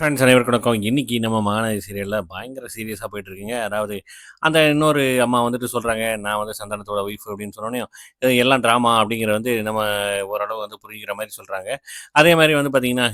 Friends அனைவருக்கும் வணக்கம். இன்றைக்கி நம்ம மகாநதி சீரியலில் பயங்கர சீரியஸாக போயிட்டுருக்குங்க. அதாவது அந்த இன்னொரு அம்மா வந்துட்டு சொல்கிறாங்க "நான் வந்து சந்தானத்தோட ஒய்ஃப்" அப்படின்னு சொன்னோன்னே இது எல்லாம் ட்ராமா அப்படிங்கிற வந்து நம்ம ஓரளவு வந்து புரிஞ்சுக்கிற மாதிரி சொல்கிறாங்க அதே மாதிரி வந்து பார்த்தீங்கன்னா,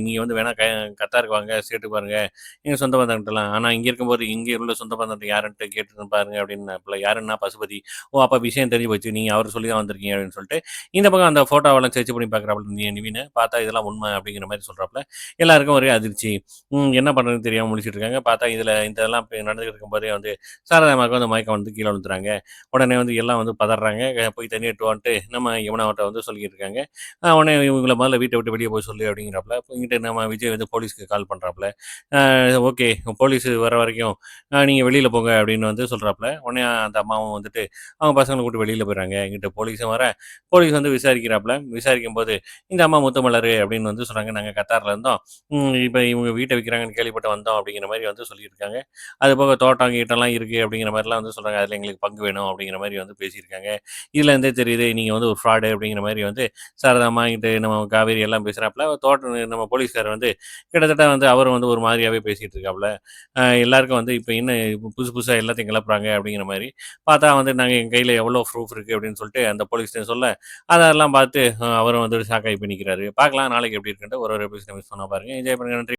நீங்கள் வந்து வேணால் க கத்தாருக்கு வாங்க, சேர்த்து பாருங்க. எங்கள் சொந்த பந்தங்கிட்டலாம் ஆனால் இங்கே இருக்கும்போது இங்கே உள்ள சொந்த பந்தத்தை யாருன்ட்டு கேட்டு பாருங்க" அப்படின்னாப்புல. யாருன்னா பசுபதி. "ஓ! அப்போ விஷயம் தெரிஞ்சு போச்சு. நீங்கள் அவர் சொல்லி தான் வந்திருக்கீங்க" அப்படின்னு சொல்லிட்டு, இந்த பக்கம் அந்த ஃபோட்டோவெல்லாம் சர்ச் பண்ணி பார்க்குறாப்புல நீ நிவினு. பார்த்தா இதெல்லாம் உண்மை அப்படிங்கிற மாதிரி சொல்கிறாப்புல எல்லாருக்கும் ஒரே அதிர்ச்சி. ம் என்ன பண்ணுறதுன்னு தெரியாம முடிச்சுட்டு இருக்காங்க. பார்த்தா இதில் இதெல்லாம் நடந்துகிட்டு இருக்கும்போதே வந்து சாரதா வந்து மயக்கம் வந்து கீழே விழுந்துறாங்க. உடனே வந்து எல்லாம் வந்து பதறாங்க போய் தண்ணி எட்டுவான்ட்டு நம்ம யமுனாவட்ட வந்து சொல்லிக்கிட்டு இருக்காங்க. உடனே இவங்கள முதல்ல வீட்டை விட்டு வெளியே போய் சொல்லு அப்படிங்கிறப்பல இங்கிட்டு நம்ம விஜய் வந்து போலீஸ்க்கு கால் பண்ணுறாப்புல ஓகே போலீஸ் வர வரைக்கும் நீங்கள் நீங்க போங்க அப்படின்னு வந்து சொல்றாப்புல. உடனே அந்த அம்மாவும் வந்துட்டு அவங்க பசங்களை கூட்டு வெளியில் போயிறாங்க. இங்கிட்ட போலீஸும் வர, போலீஸ் வந்து விசாரிக்கிறாப்புல. விசாரிக்கும் போது இந்த அம்மா முத்தமலர் அப்படின்னு வந்து சொல்றாங்க. நாங்கள் கத்தாரில் இருந்தோம். இப்போ இவங்க வீட்டை விற்கிறாங்கன்னு கேள்விப்பட்டு வந்தோம் அப்படிங்கிற மாதிரி வந்து சொல்லியிருக்காங்க. அதுபோக தோட்டம் கீட்டம்லாம் இருக்குது அப்படிங்கிற மாதிரிலாம் வந்து சொல்கிறாங்க அதில் எங்களுக்கு பங்கு வேணும் அப்படிங்கிற மாதிரி வந்து பேசியிருக்காங்க. இதுல இருந்தே தெரியுது நீங்கள் வந்து ஒரு ஃப்ராடு அப்படிங்கிற மாதிரி வந்து சாரதாமாங்கிட்டு நம்ம காவேரி எல்லாம் பேசுகிறாப்புல தோட்டம் நம்ம போலீஸ்கார் வந்து கிட்டத்தட்ட வந்து அவரும் வந்து ஒரு மாதிரியாகவே பேசிகிட்டு இருக்காப்புல. எல்லாருக்கும் வந்து இப்போ இன்னும் புதுசு புதுசாக எல்லாத்தையும் கிளப்புறாங்க அப்படிங்கிற மாதிரி பார்த்தா வந்து நாங்கள் எங்கள் கையில் எவ்வளோ ப்ரூஃப் இருக்கு அப்படின்னு சொல்லிட்டு அந்த போலீஸ் சொல்ல, அதெல்லாம் பார்த்து அவரும் வந்து ஷாக்காகி பண்ணிக்கிறாரு பார்க்கலாம் நாளைக்கு எப்படி இருக்குன்ட்டு ஒரு ஒரு எபிசோட் மிஸ் பண்ண பாருங்க. என்ஜாய் பண்ணுங்க. நன்றி.